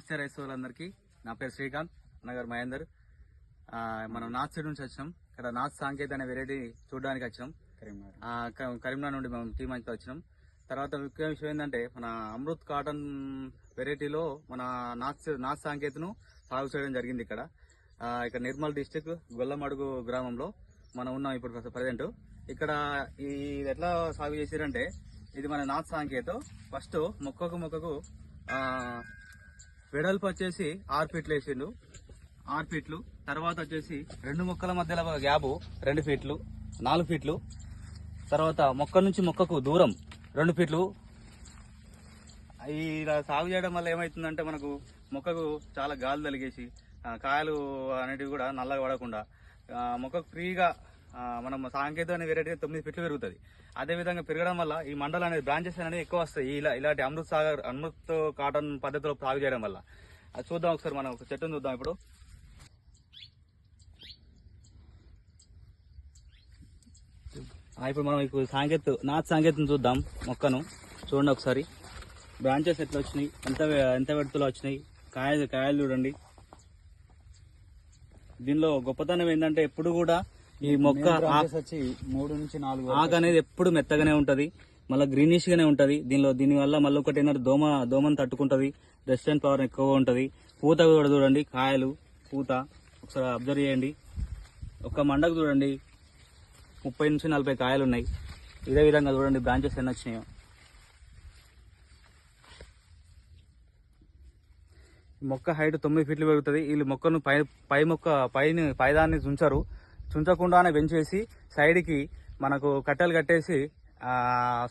నమస్తే రైతు సోదరులందరికీ. నా పేరు శ్రీకాంత్ నగర్ మహేందర్. మనం నార్త్ సైడ్ నుంచి వచ్చినాం ఇక్కడ నార్త్ సాంకేత్ అనే వెరైటీ చూడడానికి వచ్చినాం ఆ, క- కరీంనగర్ నుండి మేము టీం అంతా వచ్చినాం. తర్వాత ముఖ్య విషయం ఏంటంటే మన అమృత్ కాటన్ వెరైటీలో మన నార్త్ నార్త్ సాంకేత్ను సాగు చేయడం జరిగింది ఇక్కడ. ఇక్కడ నిర్మల్ డిస్టిక్ గొల్లమడుగు గ్రామంలో మనం ఉన్నాం ఇప్పుడు ప్రజెంట్. ఇక్కడ ఈ ఇది ఎట్లా సాగు చేసిరంటే ఇది మన నార్త్ సాంకేత్. ఫస్ట్ మొక్కకు మొక్కకు వెడల్పు వచ్చేసి ఆరు ఫీట్లు వేసిండు. ఆరు ఫీట్లు. తర్వాత వచ్చేసి రెండు మొక్కల మధ్యలో ఒక గ్యాబు రెండు ఫీట్లు నాలుగు ఫీట్లు. తర్వాత మొక్క నుంచి మొక్కకు దూరం రెండు ఫీట్లు. ఇలా సాగు చేయడం వల్ల ఏమవుతుందంటే మనకు మొక్కకు చాలా గాలి తలిగేసి కాయలు అనేటివి కూడా నల్లగా పడకుండా మొక్కకు ఫ్రీగా మనం సాంకేతిక అనే వెరైటీ తొమ్మిది ఫిట్లు పెరుగుతుంది. అదేవిధంగా పెరగడం వల్ల ఈ మండలం అనేది బ్రాంచెస్ అనేది ఎక్కువ వస్తాయి. ఇలా ఇలాంటి అమృత్ సాగర్ అమృత్ కాటన్ పద్ధతిలో సాగు చేయడం వల్ల. అది చూద్దాం ఒకసారి మనం ఒక చెట్టును చూద్దాం ఇప్పుడు. ఇప్పుడు మనం ఇప్పుడు సాంకేత్ నాచ్ సాంకేతం చూద్దాం మొక్కను. చూడండి ఒకసారి. బ్రాంచెస్ ఎట్లా వచ్చినాయి? ఎంత ఎంత వెడుతులు వచ్చినాయి? కాయలు కాయలు చూడండి. దీనిలో గొప్పతనం ఏంటంటే ఎప్పుడు కూడా ఈ మొక్క వచ్చి మూడు నుంచి నాలుగు ఆకు అనేది ఎప్పుడు మెత్తగానే ఉంటది. మళ్ళీ గ్రీనిష్ గానే ఉంటది. దీనిలో దీని వల్ల మళ్ళీ ఒకటి ఏంటంటే దోమ దోమను తట్టుకుంటది. రెసిస్టెంట్ పవర్ ఎక్కువగా ఉంటది. పూత కూడా చూడండి. కాయలు పూత. ఒకసారి అబ్జర్వ్ చేయండి. ఒక మండకు చూడండి. ముప్పై నుంచి నలభై కాయలు ఉన్నాయి. ఇదే విధంగా చూడండి. బ్రాంచెస్ ఎన్ని వచ్చినాయో. మొక్క హైట్ తొమ్మిది ఫీట్లు పెరుగుతుంది. వీళ్ళు మొక్కను పై పై మొక్క పైని పైదాన్ని చుంచరు చుంచకుండానే పెంచేసి సైడ్కి మనకు కట్టెలు కట్టేసి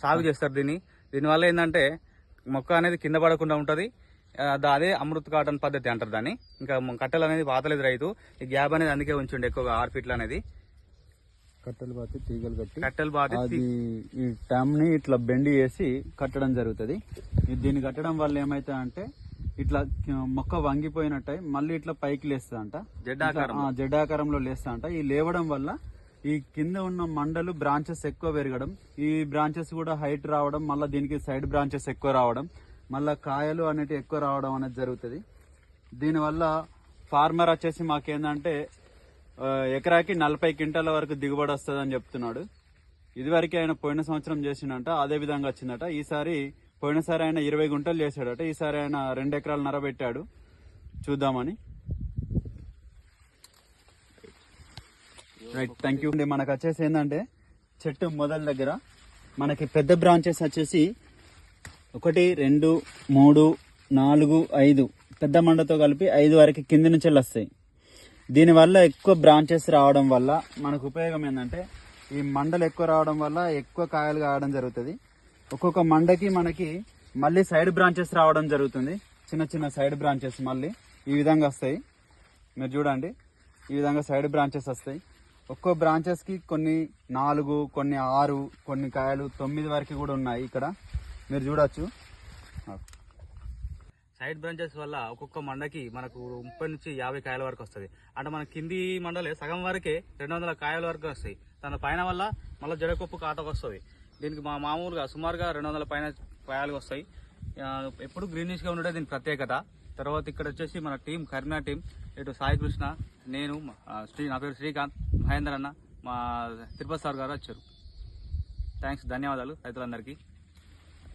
సాగు చేస్తారు దీన్ని. దీనివల్ల ఏంటంటే మొక్క అనేది కింద పడకుండా ఉంటుంది. అదే అమృత్ కాటన్ పద్ధతి అంటారు దాన్ని. ఇంకా కట్టెలు అనేది పాతలేదు రైతు. ఈ గ్యాప్ అనేది అందుకే ఉంచుండే ఎక్కువగా ఆరు ఫీట్లు అనేది. కట్టెలు పాతి తీగలు కట్టి. కట్టెలు అది ఈ టమ్ని ఇట్లా బెండి వేసి కట్టడం జరుగుతుంది. దీన్ని కట్టడం వల్ల ఏమైతే అంటే ఇట్లా మొక్క వంగిపోయినట్టయి మళ్ళీ ఇట్లా పైకి లేస్తుందంట. జడ్డాకారంలో లేస్తుందంట. ఈ లేవడం వల్ల ఈ కింద ఉన్న మండలు బ్రాంచెస్ ఎక్కువ పెరగడం ఈ బ్రాంచెస్ కూడా హైట్ రావడం మళ్ళీ దీనికి సైడ్ బ్రాంచెస్ ఎక్కువ రావడం మళ్ళీ కాయలు అనేవి ఎక్కువ రావడం అనేది జరుగుతుంది. దీనివల్ల ఫార్మర్ వచ్చేసి మాకేందంటే ఎకరాకి నలభై క్వింటాల వరకు దిగుబడి వస్తుంది అని చెప్తున్నాడు. ఇదివరకు ఆయన పోయిన సంవత్సరం చేసిండంట అదే విధంగా వచ్చిందట. ఈసారి పోయినసారి ఆయన ఇరవై గుంటలు చేశాడట. ఈసారి ఆయన రెండు ఎకరాలు నరబెట్టాడు. చూద్దామని. రైట్ థ్యాంక్ యూ మనకు వచ్చేసి ఏంటంటే చెట్టు మొదల దగ్గర మనకి పెద్ద బ్రాంచెస్ వచ్చేసి ఒకటి రెండు మూడు నాలుగు ఐదు పెద్ద మండతో కలిపి ఐదు వరకు కింది నుంచి వస్తాయి. దీనివల్ల ఎక్కువ బ్రాంచెస్ రావడం వల్ల మనకు ఉపయోగం ఏంటంటే ఈ మండలు ఎక్కువ రావడం వల్ల ఎక్కువ కాయలు కావడం జరుగుతుంది. ఒక్కొక్క మండకి మనకి మళ్ళీ సైడ్ బ్రాంచెస్ రావడం జరుగుతుంది. చిన్న చిన్న సైడ్ బ్రాంచెస్ మళ్ళీ ఈ విధంగా వస్తాయి. మీరు చూడండి ఈ విధంగా సైడ్ బ్రాంచెస్ వస్తాయి. ఒక్కో బ్రాంచెస్కి కొన్ని నాలుగు కొన్ని ఆరు కొన్ని కాయలు తొమ్మిది వరకు కూడా ఉన్నాయి ఇక్కడ. మీరు చూడొచ్చు. సైడ్ బ్రాంచెస్ వల్ల ఒక్కొక్క మండకి మనకు ముప్పై నుంచి యాభై కాయల వరకు వస్తుంది. అంటే మన కింది మండలే సగం వరకే రెండు వందల కాయల వరకు వస్తాయి. తన పైన వల్ల మళ్ళీ జడకొప్పు కాతకు వస్తుంది. దీనికి మా మామూలుగా సుమారుగా రెండు వందల పైన కాయలు వస్తాయి. ఎప్పుడు గ్రీనిష్గా ఉండేది దీని ప్రత్యేకత. తర్వాత ఇక్కడ వచ్చేసి మన టీం కరీనా టీం ఇటు సాయి కృష్ణ నేను శ్రీ నా పేరు శ్రీకాంత్ మహేందర్ అన్న మా తిరుపతి సార్ గారు వచ్చారు. థ్యాంక్స్ ధన్యవాదాలు రైతులందరికీ.